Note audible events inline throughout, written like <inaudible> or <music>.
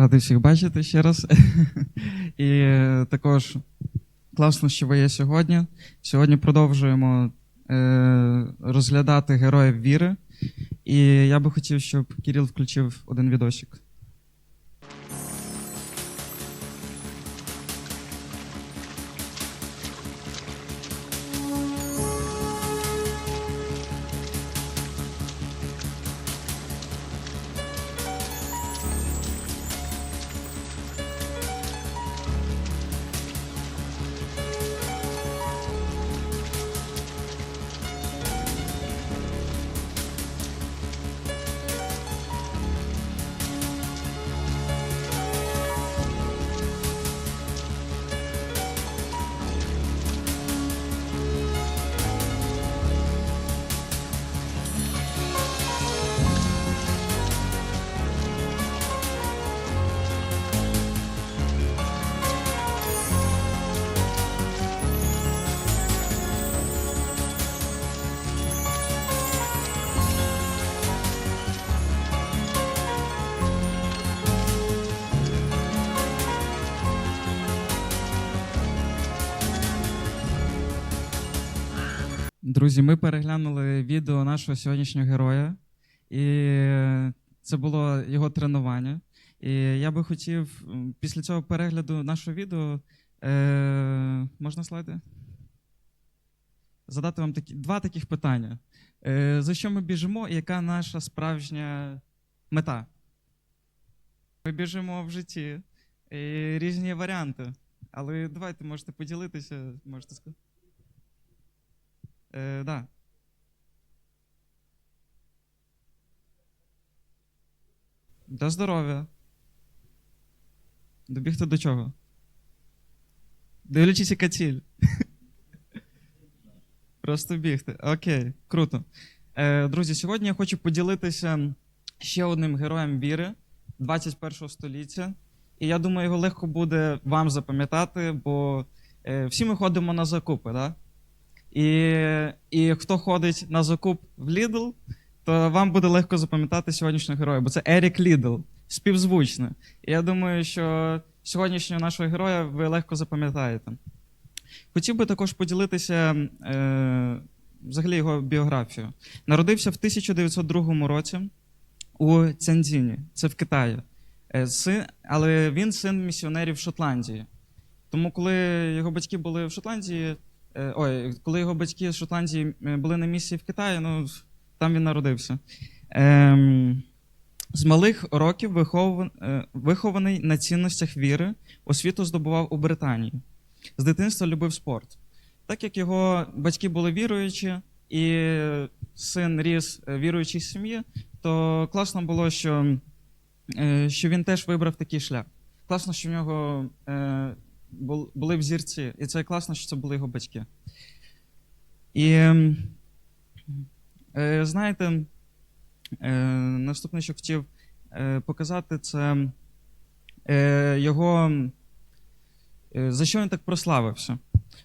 Радий всіх бачити ще раз. <laughs> І е, також класно, що ви є сьогодні. Сьогодні продовжуємо е, розглядати героїв віри. І я би хотів, щоб Кирил включив один відосик. Друзі, ми переглянули відео нашого сьогоднішнього героя, і це було його тренування. І я би хотів після цього перегляду нашого відео. Е, можна слайди? Задати вам такі, два таких питання. Е, за що ми біжимо і яка наша справжня мета? Ми біжимо в житті і різні варіанти. Але давайте можете поділитися, можете сказати. Е, да. До здоров'я. Добігти до чого? Дивлячись, яка ціль. <laughs> Просто бігти. Окей, круто. Е, друзі, сьогодні я хочу поділитися ще одним героєм віри 21 століття. І я думаю, його легко буде вам запам'ятати, бо е, всі ми ходимо на закупи, да? І, і хто ходить на закуп в Lidl, то вам буде легко запам'ятати сьогоднішнього героя, бо це Ерік Лідл, співзвучне. І я думаю, що сьогоднішнього нашого героя ви легко запам'ятаєте. Хотів би також поділитися е, взагалі його біографією. Народився в 1902 році у Цянзіні, це в Китаї. Е, син, але він син місіонерів Шотландії. Тому, коли його батьки були в Шотландії, Ой, коли його батьки з Шотландії е, були на місії в Китаї, ну там він народився. Ем, з малих років е, вихований на цінностях віри, освіту здобував у Британії. З дитинства любив спорт. Так як його батьки були віруючі, і син ріс е, віруючій сім'ї, то класно було, що, е, що він теж вибрав такий шлях. Класно, що в нього бул- були взірці, і це класно, що це були його батьки. І е, знаєте, е, наступне, що хотів е, показати, це його. За що він так прославився?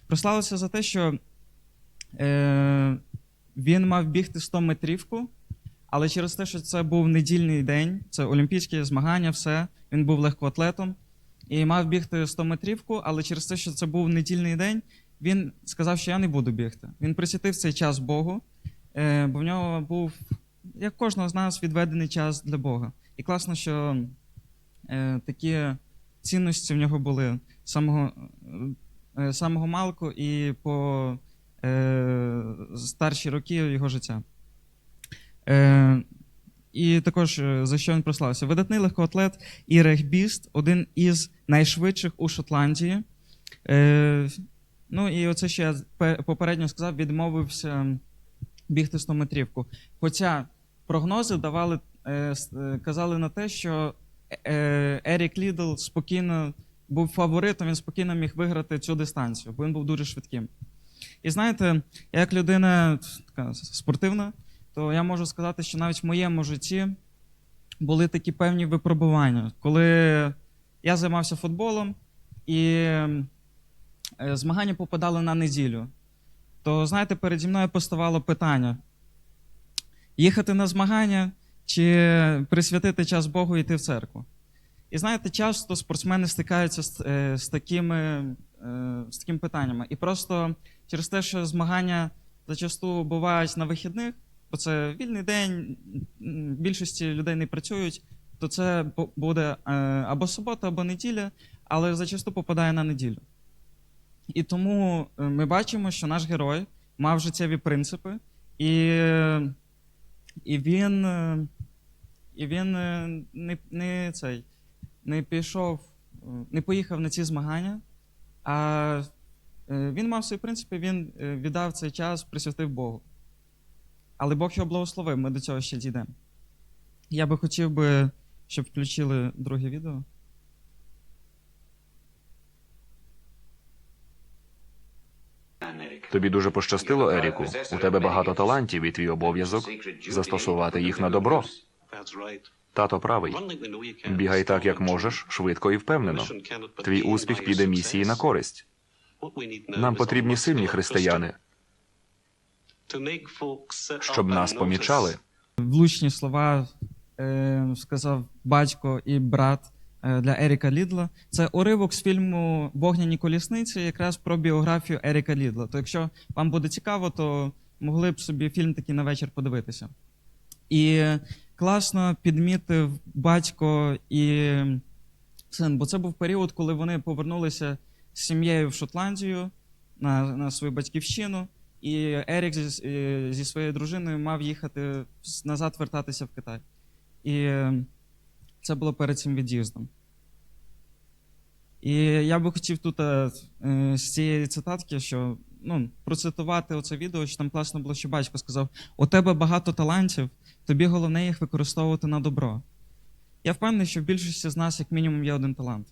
Прославився за те, що він мав бігти 100 метрівку, але через те, що це був недільний день, це олімпійські змагання, все, він був легкоатлетом і мав бігти 100 метрівку, але через те, що це був недільний день, він сказав, що я не буду бігти. Він присвятив цей час Богу, е, бо в нього був, як кожного з нас, відведений час для Бога. І класно, що е, такі цінності в нього були самого, е, самого малку і по старші роки його життя. І також е, за що він прославився? Видатний легкоатлет і регбіст, один із найшвидших у Шотландії. Е, ну і оце ще я попередньо сказав, відмовився бігти 100 метрівку. Хоча прогнози давали, е, казали на те, що Ерік Лідл спокійно був фаворитом, він спокійно міг виграти цю дистанцію, бо він був дуже швидким. І знаєте, як людина така спортивна, то я можу сказати, що навіть в моєму житті були такі певні випробування, коли я займався футболом і е, змагання попадали на неділю. То, знаєте, переді мною поставало питання: їхати на змагання чи присвятити час Богу і йти в церкву. І знаєте, часто спортсмени стикаються з, е, з, такими, е, з такими питаннями. І просто через те, що змагання зачасту бувають на вихідних, бо це вільний день, більшості людей не працюють, то це буде е, або субота, або неділя, але зачасту попадає на неділю. І тому е, ми бачимо, що наш герой мав життєві принципи, і, і він, е, і він не, не, цей, не пішов, не поїхав на ці змагання, а він мав свої принципи, він віддав цей час, присвятив Богу. Але Бог його благословив, ми до цього ще дійдемо. Я би хотів би, щоб включили друге відео. Тобі дуже пощастило, Еріку. У тебе багато талантів, і твій обов'язок застосувати їх на добро. Тато правий. Бігай так, як можеш, швидко і впевнено. Твій успіх піде місії на користь. Нам потрібні сильні християни, щоб нас помічали. влучні слова е, сказав батько і брат е, для Еріка Лідла. Це уривок з фільму Вогняні колісниці, якраз про біографію Еріка Лідла. То якщо вам буде цікаво, то могли б собі фільм такий на вечір подивитися. І класно підмітив батько і син, бо це був період, коли вони повернулися з сім'єю в Шотландію на, на свою батьківщину. І Ерік зі, е, зі своєю дружиною мав їхати назад вертатися в Китай. І це було перед цим від'їздом. І я би хотів тут е, е, з цієї цитатки, що ну, процитувати оце відео, що там класно було, що батько сказав: у тебе багато талантів, тобі головне їх використовувати на добро. Я впевнений, що в більшості з нас, як мінімум, є один талант.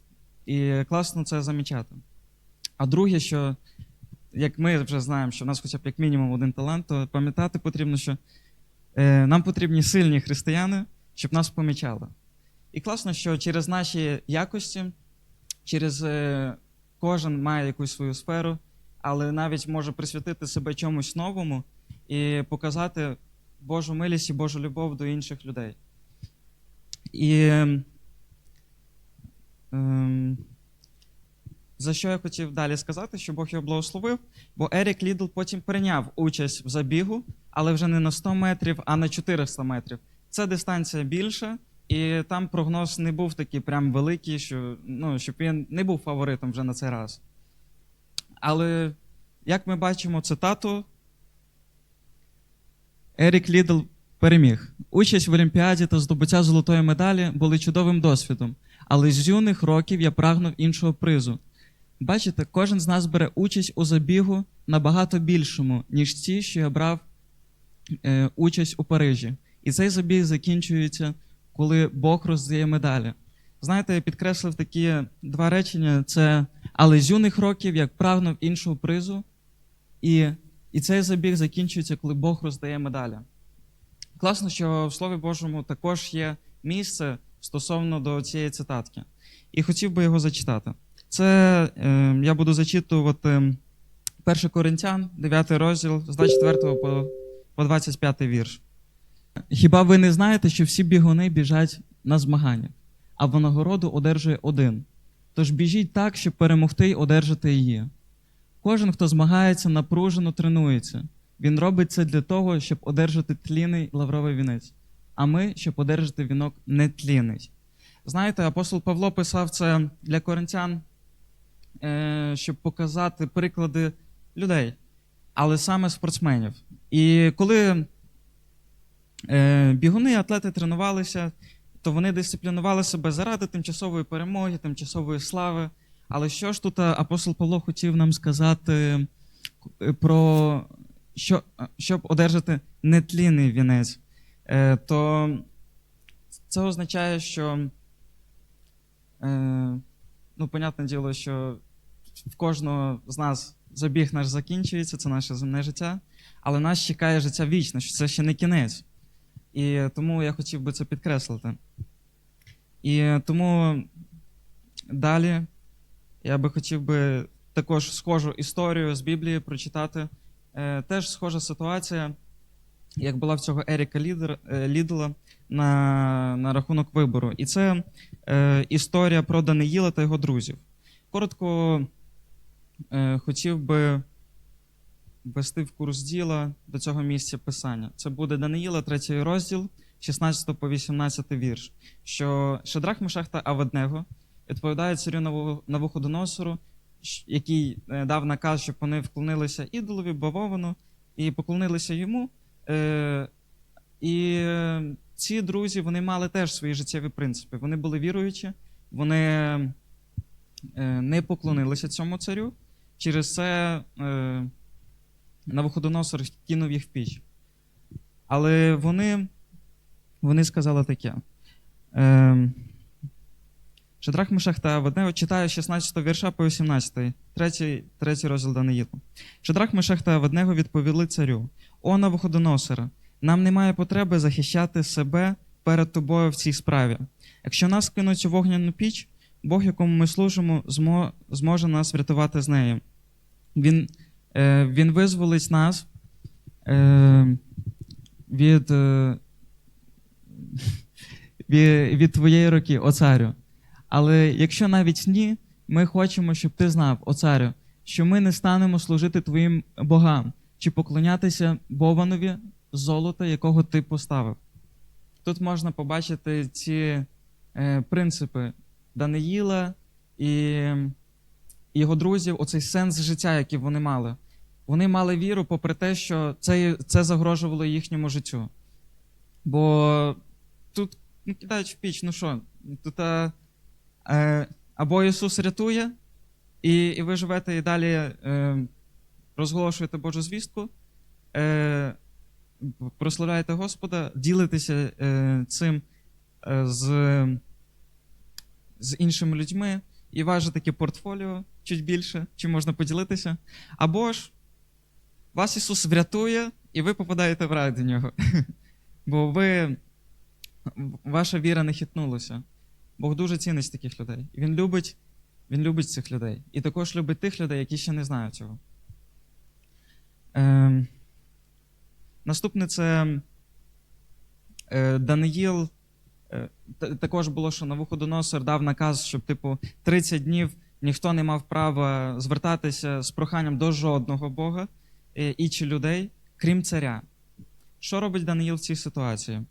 І класно це замічати. А друге, що як ми вже знаємо, що в нас хоча б як мінімум один талант, то пам'ятати потрібно, що е, нам потрібні сильні християни, щоб нас помічали. І класно, що через наші якості, через е, кожен має якусь свою сферу, але навіть може присвятити себе чомусь новому і показати Божу милість і Божу любов до інших людей. І ем, ем, за що я хотів далі сказати, що Бог його благословив, бо Ерік Лідл потім прийняв участь в забігу, але вже не на 100 метрів, а на 400 метрів. Це дистанція більша, і там прогноз не був такий прям великий, що, ну, щоб він не був фаворитом вже на цей раз. Але як ми бачимо цитату, Ерік Лідл переміг. Участь в Олімпіаді та здобуття золотої медалі були чудовим досвідом, але з юних років я прагнув іншого призу. Бачите, кожен з нас бере участь у забігу набагато більшому, ніж ті, що я брав е, участь у Парижі. І цей забіг закінчується, коли Бог роздає медалі. Знаєте, я підкреслив такі два речення: це але з юних років як прагнув іншого призу, і, і цей забіг закінчується, коли Бог роздає медалі. Класно, що в Слові Божому також є місце стосовно до цієї цитатки. І хотів би його зачитати. Це е, я буду зачитувати 1 Коринтян, 9 розділ, з 24 по, по 25 вірш. Хіба ви не знаєте, що всі бігуни біжать на змагання, а винагороду одержує один. Тож біжіть так, щоб перемогти й одержати її. Кожен, хто змагається, напружено тренується. Він робить це для того, щоб одержати тлінний лавровий вінець, а ми, щоб одержати вінок нетлінний. Знаєте, апостол Павло писав це для коринтян, щоб показати приклади людей, але саме спортсменів. І коли е, бігуни, атлети тренувалися, то вони дисциплінували себе заради тимчасової перемоги, тимчасової слави. Але що ж тут е, апостол Павло хотів нам сказати е, про що, е, щоб одержати нетлінний вінець? Е, то це означає, що, е, ну, понятне діло, що в кожного з нас забіг наш закінчується, це наше земне життя, але нас чекає життя вічне, що це ще не кінець. І тому я хотів би це підкреслити. І тому далі я би хотів би також схожу історію з Біблії прочитати. Е, теж схожа ситуація. Як була в цього Еріка Лідер, е, Лідла на, на рахунок вибору. І це е, історія про Даниїла та його друзів. Коротко е, хотів би ввести в курс діла до цього місця писання. Це буде Даниїла, третій розділ, 16 по 18 вірш. Що Шедрах, Мешах та Аведнего відповідають царю Наву- Навуходоносору, який е, дав наказ, щоб вони вклонилися ідолові, бавовану, і поклонилися йому. Е, і е, ці друзі вони мали теж свої життєві принципи. Вони були віруючі, вони е, не поклонилися цьому царю. Через це е, Навуходоносор кинув їх в піч. Але вони, вони сказали таке. Е, Шадрах Мешах та Аведнего читаю 16 вірша по 18, третій, третій розділ Даниїла. Шадрах Мешах та Аведнего відповіли царю: О Навуходоносора, нам немає потреби захищати себе перед тобою в цій справі. Якщо нас кинуть у вогняну піч, Бог, якому ми служимо, зможе нас врятувати з нею. Він, е, він визволить нас е, від, е, <laughs> від, твоєї руки, о царю. Але якщо навіть ні, ми хочемо, щоб ти знав, о царю, що ми не станемо служити твоїм богам чи поклонятися Бованові золота, якого ти поставив. Тут можна побачити ці е, принципи Даниїла і його друзів, оцей сенс життя, який вони мали. Вони мали віру, попри те, що це, це загрожувало їхньому життю. Бо тут ну, кидають в піч, ну що, тут а, е, або Ісус рятує, і, і ви живете і далі е, розголошуєте Божу звістку, е, прославляєте Господа, ділитеся е, цим е, з, з іншими людьми, і же таке портфоліо чуть більше, чим можна поділитися. Або ж вас Ісус врятує, і ви попадаєте в рай до нього. <laughs> Бо ви, ваша віра не хитнулася. Бог дуже цінить таких людей. Він любить, він любить цих людей. І також любить тих людей, які ще не знають цього. Ем, наступне це е, Даниїл. Е, також було, що Навуходоносор дав наказ, щоб, типу, 30 днів ніхто не мав права звертатися з проханням до жодного Бога е, і чи людей, крім царя. Що робить Даниїл в цій ситуації?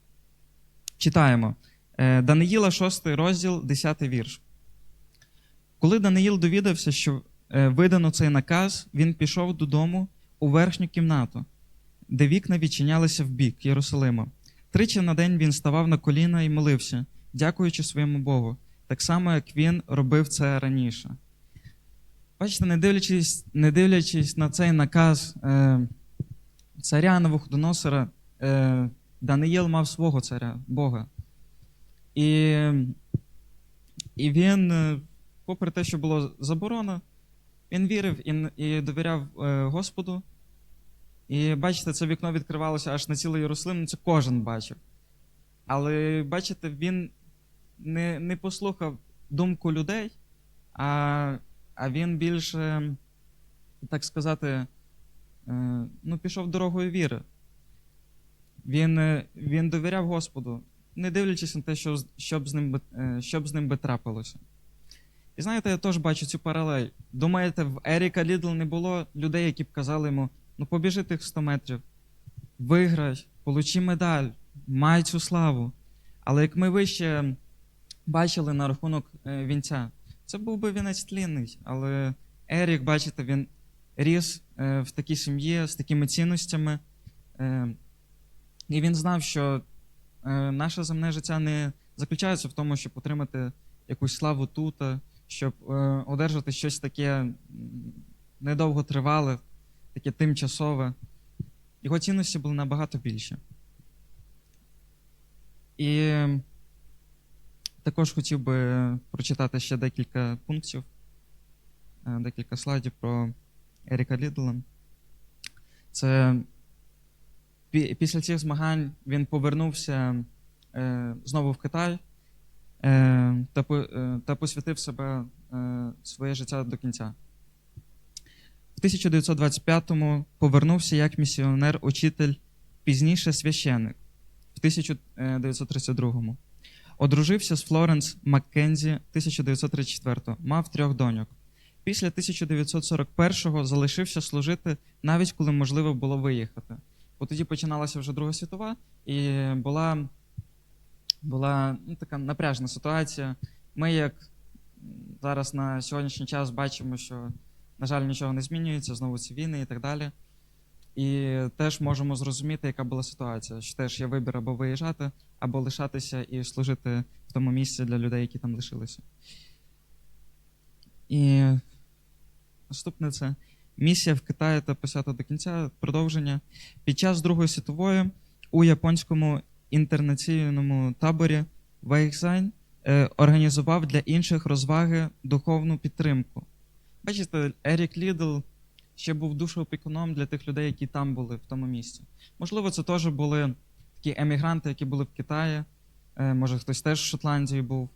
Читаємо. Е, Даниїла, 6 розділ, 10 вірш. Коли Даниїл довідався, що видано цей наказ, він пішов додому у верхню кімнату, де вікна відчинялися в бік Єрусалима. Тричі на день він ставав на коліна і молився, дякуючи своєму Богу, так само, як він робив це раніше. Бачите, не дивлячись, не дивлячись на цей наказ е, царя Навуходоносора, е, Даниїл мав свого царя, Бога. І, і він, е, попри те, що було заборона, він вірив і, і довіряв е, Господу. І бачите, це вікно відкривалося аж на цілий Єрусалим, ну, це кожен бачив. Але бачите, він не, не послухав думку людей, а, а він більше, так сказати, е, ну, пішов дорогою віри. Він, е, він довіряв Господу, не дивлячись на те, що, що, з ним, би- е, що з ним би трапилося. І знаєте, я теж бачу цю паралель. Думаєте, в Еріка Лідл не було людей, які б казали йому: ну побіжи тих 100 метрів, виграй, получи медаль, май цю славу. Але як ми вище бачили на рахунок е, вінця, це був би вінець тлінний. Але Ерік, бачите, він ріс е, в такій сім'ї з такими цінностями. Е, і він знав, що наше земне життя не заключається в тому, щоб отримати якусь славу тут, щоб одержати щось таке м, недовготривале, таке тимчасове. Його цінності були набагато більші. І також хотів би прочитати ще декілька пунктів, е, декілька слайдів про Еріка Лідла. Це після цих змагань він повернувся е, знову в Китай е, та, по- та посвятив себе своє життя до кінця. В 1925-му повернувся як місіонер-учитель пізніше священник в 1932-му. Одружився з Флоренс Маккензі 1934-го, мав трьох доньок. Після 1941-го залишився служити навіть коли можливо було виїхати. Бо тоді починалася вже Друга світова, і була, була ну, така напряжна ситуація. Ми, як зараз на сьогоднішній час, бачимо, що, на жаль, нічого не змінюється, знову ці війни і так далі. І теж можемо зрозуміти, яка була ситуація. Що теж є вибір або виїжджати, або лишатися і служити в тому місці для людей, які там лишилися. І наступне це місія в Китаї та посята до кінця продовження. Під час Другої світової у японському інтернаційному таборі Вейхзайн е, організував для інших розваги духовну підтримку. Бачите, Ерік Лідл ще був душоопікуном для тих людей, які там були в тому місці. Можливо, це теж були такі емігранти, які були в Китаї. Е, Може, хтось теж в Шотландії був.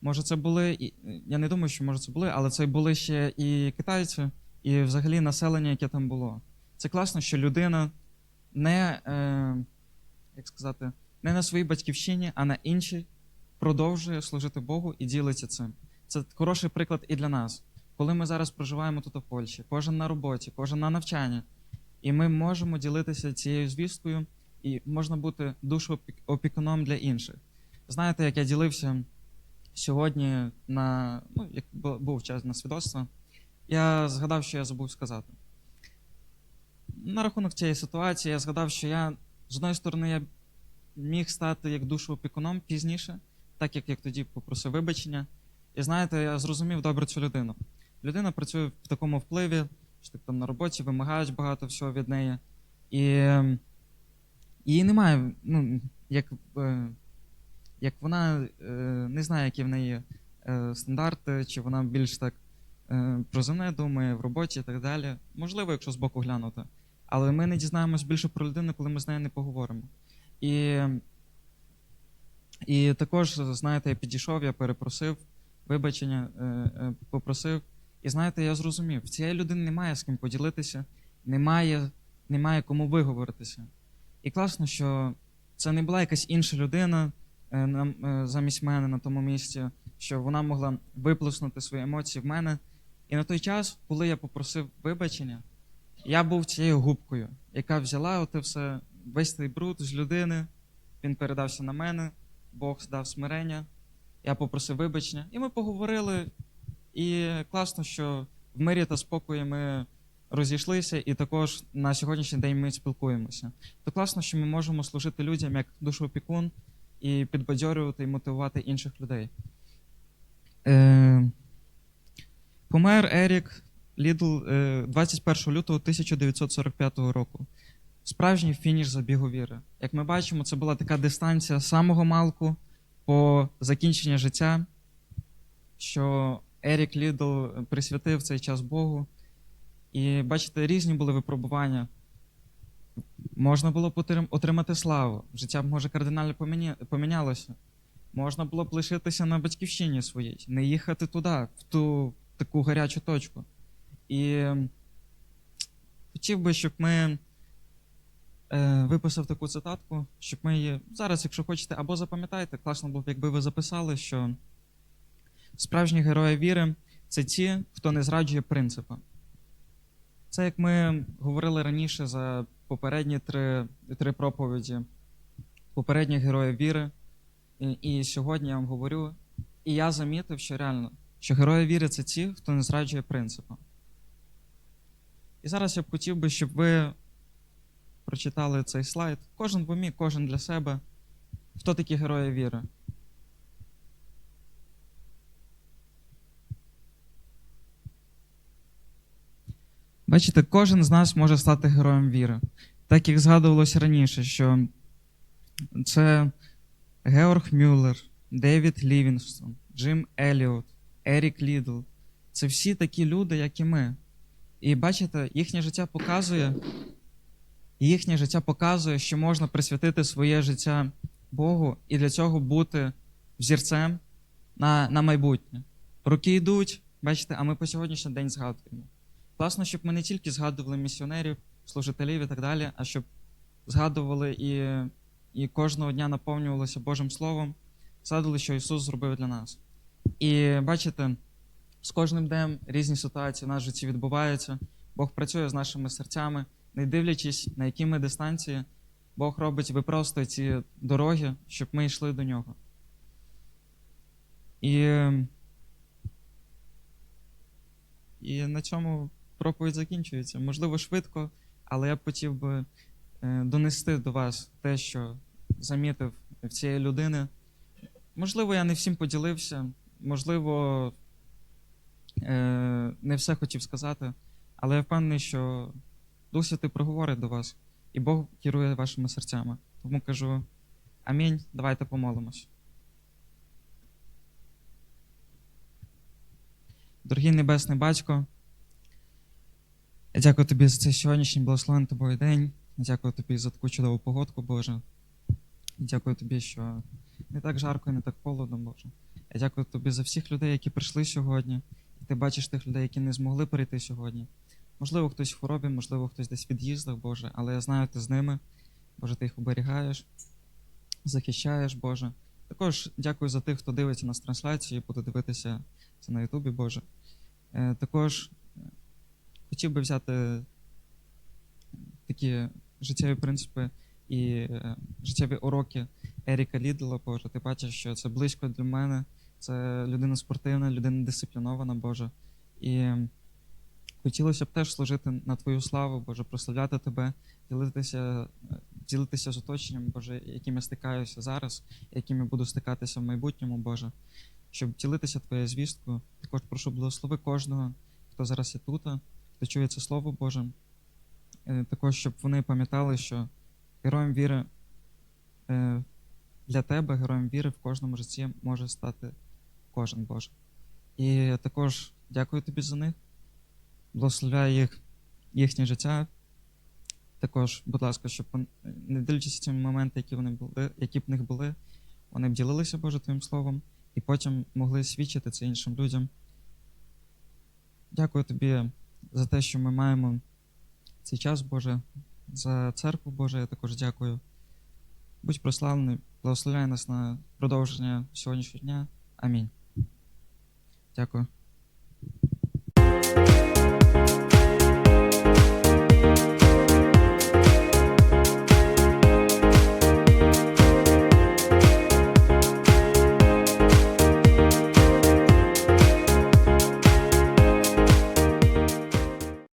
Може, це були. і- Я не думаю, що може це були, але це були ще і китайці, і взагалі населення, яке там було. Це класно, що людина не, е, як сказати, не на своїй батьківщині, а на іншій продовжує служити Богу і ділиться цим. Це хороший приклад і для нас. Коли ми зараз проживаємо тут у Польщі, кожен на роботі, кожен на навчанні, і ми можемо ділитися цією звісткою, і можна бути душоопікуном для інших. Знаєте, як я ділився сьогодні на ну, як був час на свідоцтво, я згадав, що я забув сказати. На рахунок цієї ситуації я згадав, що я з одної сторони я міг стати як душоопікуном пізніше, так як, як тоді попросив вибачення. І знаєте, я зрозумів добре цю людину. Людина працює в такому впливі, що так там на роботі вимагають багато всього від неї. І її немає, ну, як, е, як вона е, не знає, які в неї е, стандарти, чи вона більш так про земне думає в роботі і так далі. Можливо, якщо з боку глянути. Але ми не дізнаємось більше про людину, коли ми з нею не поговоримо. І, і також, знаєте, я підійшов, я перепросив вибачення, попросив. І знаєте, я зрозумів, в цієї людини немає з ким поділитися, немає, немає кому виговоритися. І класно, що це не була якась інша людина е, е, замість мене на тому місці, що вона могла виплеснути свої емоції в мене. І на той час, коли я попросив вибачення, я був цією губкою, яка взяла оте все, весь цей бруд з людини, він передався на мене, Бог дав смирення, я попросив вибачення, і ми поговорили. І класно, що в мирі та спокої ми розійшлися, і також на сьогоднішній день ми спілкуємося. То класно, що ми можемо служити людям як душоопікун і підбадьорювати і мотивувати інших людей. Е, помер Ерік Лідл е, 21 лютого 1945 року. Справжній фініш забігу віри. Як ми бачимо, це була така дистанція з самого малку по закінчення життя, що Ерік Лідл присвятив цей час Богу. І бачите, різні були випробування. Можна було б отримати славу. Життя може, кардинально помінялося. Можна було б лишитися на батьківщині своїй, не їхати туди, в ту таку гарячу точку. І хотів би, щоб ми е, виписав таку цитатку, щоб ми її зараз, якщо хочете, або запам'ятайте, класно було б, якби ви записали, що справжні герої віри це ті, хто не зраджує принципа. Це як ми говорили раніше за попередні три, три проповіді попередніх героїв віри. І, і сьогодні я вам говорю, і я замітив, що реально, що герої віри це ті, хто не зраджує принципа. І зараз я б хотів би, щоб ви прочитали цей слайд. Кожен умі, кожен для себе. Хто такі герої віри? Бачите, кожен з нас може стати героєм віри. Так як згадувалось раніше, що це Георг Мюллер, Девід Лівінгстон, Джим Еліот, Ерік Лідл. Це всі такі люди, як і ми. І бачите, їхнє життя показує, їхнє життя показує, що можна присвятити своє життя Богу і для цього бути взірцем на, на майбутнє. Роки йдуть, бачите, а ми по сьогоднішній день згадуємо. Класно, щоб ми не тільки згадували місіонерів, служителів і так далі, а щоб згадували і, і кожного дня наповнювалися Божим Словом, згадували, що Ісус зробив для нас. І бачите, з кожним днем різні ситуації в нашому житті відбуваються. Бог працює з нашими серцями, не дивлячись, на які ми дистанції, Бог робить випростує ці дороги, щоб ми йшли до нього. І, і на цьому проповідь закінчується. Можливо, швидко, але я б хотів би е, донести до вас те, що замітив в цієї людини. Можливо, я не всім поділився, можливо, е, не все хотів сказати, але я впевнений, що Дух Святий проговорить до вас, і Бог керує вашими серцями. Тому кажу амінь. Давайте помолимось. Дорогий Небесний Батько, я дякую тобі за цей сьогоднішній благословений тобою день. Я Дякую тобі за таку чудову погодку, Боже. І Дякую тобі, що не так жарко і не так холодно, Боже. Я дякую тобі за всіх людей, які прийшли сьогодні. І ти бачиш тих людей, які не змогли прийти сьогодні. Можливо, хтось в хворобі, можливо, хтось десь в від'їздах, Боже, але я знаю, ти з ними. Боже, ти їх оберігаєш, захищаєш, Боже. Також дякую за тих, хто дивиться нас трансляцію, буде дивитися це на Ютубі, Боже. Е, також хотів би взяти такі життєві принципи і е, життєві уроки Еріка Лідла, Боже. Ти бачиш, що це близько для мене. Це людина спортивна, людина дисциплінована, Боже. І хотілося б теж служити на Твою славу, Боже, прославляти Тебе, ділитися, ділитися з оточенням, Боже, яким я стикаюся зараз, яким я буду стикатися в майбутньому, Боже, щоб ділитися Твоєю звісткою. Також прошу благослови кожного, хто зараз є тут, хто чує це Слово Боже. Е, Також, щоб вони пам'ятали, що героєм віри е, для тебе, героєм віри в кожному житті може стати кожен Боже. І також дякую тобі за них. Благословляю їх, їхнє життя. Також, будь ласка, щоб не дивлячись ці моменти, які вони були, які б в них були, вони б ділилися Боже Твоїм Словом і потім могли свідчити це іншим людям. Дякую тобі за те, що ми маємо цей час, Боже, за церкву Боже, я також дякую. Будь прославлений, благословляй нас на продовження сьогоднішнього дня. Амінь. Дякую.